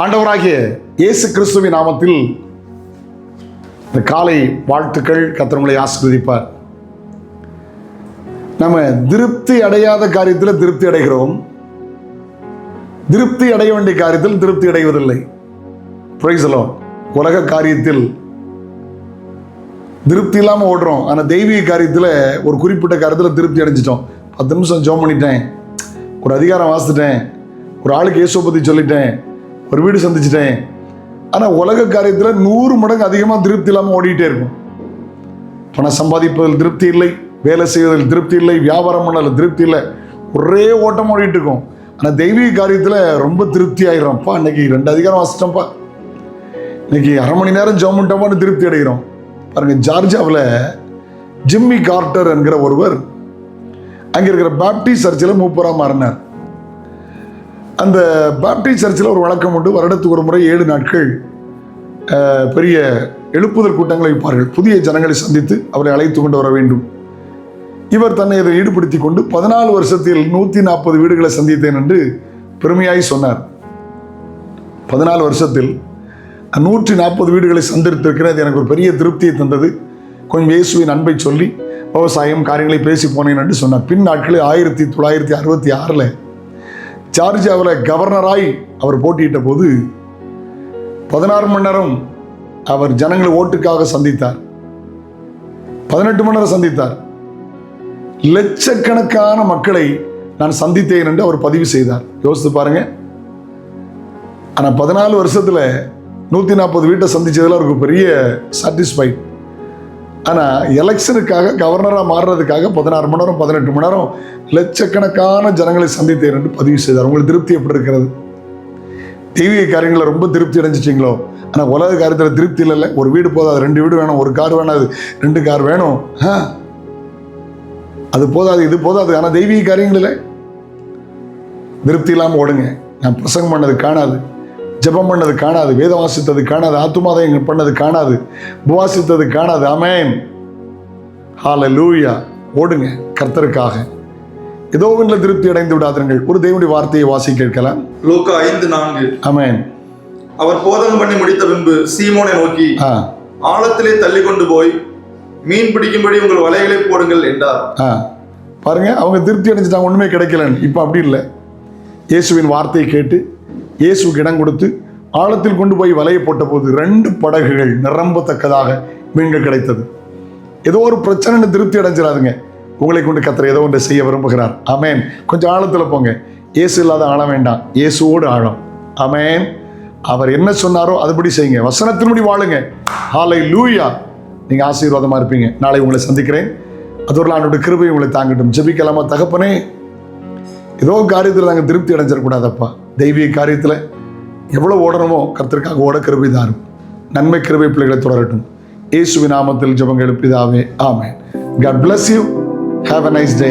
ஆண்டவராகிய இயேசு கிறிஸ்துவின் நாமத்தில் இந்த காலை வாழ்த்துக்கள். கத்திரங்களை ஆசீர்வதிப்பார். நம்ம திருப்தி அடையாத காரியத்தில் திருப்தி அடைகிறோம். திருப்தி அடைய வேண்டிய காரியத்தில் திருப்தி அடைவதில்லை. புரைசலோ உலக காரியத்தில் திருப்தி இல்லாமல் ஓடுறோம். ஆனால் தெய்வீக காரியத்தில் ஒரு குறிப்பிட்ட காரியத்தில் திருப்தி அடைஞ்சிட்டோம். பத்து நிமிஷம் ஜோம் பண்ணிட்டேன். ஒரு அதிகாரம் வாசிச்சிட்டேன் ஒரு ஆளுக்கு இயேசுவை பற்றி சொல்லிட்டேன். ஒரு வீடு சந்திச்சிட்டேன். ஆனால் உலக காரியத்தில் நூறு மடங்கு அதிகமாக திருப்தி இல்லாமல் ஓடிக்கிட்டே இருக்கும். பணம் சம்பாதிப்பதில் திருப்தி இல்லை வேலை செய்வதில் திருப்தி இல்லை வியாபாரம் பண்ணதில் திருப்தி இல்லை. ஒரே ஓட்டம் ஓடிட்டு இருக்கும். ஆனால் தெய்வீக காரியத்தில் ரொம்ப திருப்தி ஆயிடுறோம்ப்பா. இன்னைக்கு ரெண்டு அதிகாரம் வாசிட்டோம்ப்பா இன்னைக்கு அரை மணி நேரம் ஜோம் பண்ணிட்டோமான்னு திருப்தி அடைகிறோம். பாருங்கள் ஜார்ஜியாவில் ஜிம்மி கார்ட்டர் என்கிற ஒருவர் அங்கே இருக்கிற பேப்டிஸ்ட் சர்ச்சில் மூப்பராக மாறினார். அந்த பாப்டி சர்ச்சில் ஒரு வழக்கம் உண்டு வருடத்துக்கு ஒரு முறை ஏழு நாட்கள் பெரிய எழுப்புதல் கூட்டங்களை வைப்பார்கள். புதிய ஜனங்களை சந்தித்து அவரை அழைத்து கொண்டு வர வேண்டும். இவர் தன்னை இதை ஈடுபடுத்தி கொண்டு பதினாலு வருஷத்தில் நூற்றி நாற்பது வீடுகளை சந்தித்தேன் என்று பெருமையாய் சொன்னார். பதினாலு வருஷத்தில் நூற்றி நாற்பது வீடுகளை சந்தித்திருக்கிறது எனக்கு ஒரு பெரிய திருப்தியை தந்தது. கொஞ்சம் இயேசுவின் அன்பை சொல்லி விவசாயம் காரியங்களை பேசி போனேன் என்று சொன்னார். பின் நாட்களில் ஆயிரத்தி தொள்ளாயிரத்தி அறுபத்தி ஆறில் ஜார்ஜியாவில் கவர்னராய் அவர் போட்டியிட்ட போது பதினாறு மணி நேரம் அவர் ஜனங்களை ஓட்டுக்காக சந்தித்தார். பதினெட்டு மணி நேரம் சந்தித்தார். லட்சக்கணக்கான மக்களை நான் சந்தித்தேன் என்று அவர் பதிவு செய்தார். யோசித்து பாருங்க. ஆனால் பதினாலு வருஷத்தில் நூற்றி நாற்பது வீட்டை சந்தித்ததில் அவருக்கு பெரிய சாட்டிஸ்ஃபைட் ஆனால் எலெக்ஷனுக்காக கவர்னராக மாறுறதுக்காக பதினாறு மணி நேரம் பதினெட்டு மணி நேரம் லட்சக்கணக்கான ஜனங்களை சந்தித்தேன் என்று பதிவு செய்தார். உங்களுக்கு திருப்தி எப்படி இருக்கிறது? தெய்வீக காரியங்களை ரொம்ப திருப்தி அடைஞ்சிட்டிங்களோ? ஆனால் உலக காரியத்தில் திருப்தி இல்லைல்ல. ஒரு வீடு போதாது ரெண்டு வீடு வேணும். ஒரு கார் வேணாது ரெண்டு கார் வேணும். ஆ? அது போதாது இது போதாது. ஆனால் தெய்வீக காரியங்களில் திருப்தி இல்லாமல் ஓடுங்க. நான் பிரசங்கம் பண்ணது காணாது. ஜெபம் பண்ணது காணாது வேதம் வாசித்தது காணாது ஆத்துமாதயம் பண்ணது காணாது உபவாசித்தது காணாது. அமேன் ஹால லூயா ஓடுங்க கர்த்தருக்காக. ஏதோ ஒன்றில் திருப்தி அடைந்து விடாதீர்கள். ஒரு தேவனுடைய வார்த்தையை வாசி கேட்கலாம். லூக்கா ஐந்து நான்கு. அமேன் அவர் போதகம் பண்ணி முடித்த பின்பு சீமோனை நோக்கி ஆழத்திலே தள்ளி கொண்டு போய் மீன் பிடிக்கும்படி உங்கள் வலைகளை போடுங்கள் என்றார். பாருங்க அவங்க திருப்தி அடைஞ்சிட்டாங்க ஒன்றுமே கிடைக்கலன்னு. இப்போ அப்படி இல்லை. இயேசுவின் வார்த்தையை கேட்டு இயேசுக்கு இடம் கொடுத்து ஆழத்தில் கொண்டு போய் வலையை போட்ட போது ரெண்டு படகுகள் நிரம்பத்தக்கதாக மீன்கள் கிடைத்தது. ஏதோ ஒரு பிரச்சனைன்னு திருப்தி அடைஞ்சிடாதுங்க உங்களை கொண்டு கத்திர ஏதோ ஒன்று செய்ய விரும்புகிறார். அமேன் கொஞ்சம் ஆழத்தில் போங்க. இயேசு இல்லாத ஆழம் வேண்டாம். இயேசுவோடு ஆழம். அமேன் அவர் என்ன சொன்னாரோ அதுபடி செய்யுங்க. வசனத்தின்படி வாழுங்க. ஹாலை லூயா நீங்கள் ஆசீர்வாதமாக இருப்பீங்க. நாளை உங்களை சந்திக்கிறேன். அதோடு ஒரு ஆண்டோட கிருபை உங்களை தாங்கட்டும். ஜெபிக்கலாமா தகப்பனே? ஏதோ காரியத்தில் நாங்கள் திருப்தி அடைஞ்சிடக்கூடாதப்பா. தெய்வீக காரியத்தில் எவ்வளோ ஓடணுமோ கர்த்தருக்காக ஓட கிருபை தாரும். நன்மை கிருபை பிள்ளைகளை தொடரட்டும். இயேசுவின் நாமத்தில் ஜெபங்கள் எழுப்பிதாவே ஆமே God bless you have a nice day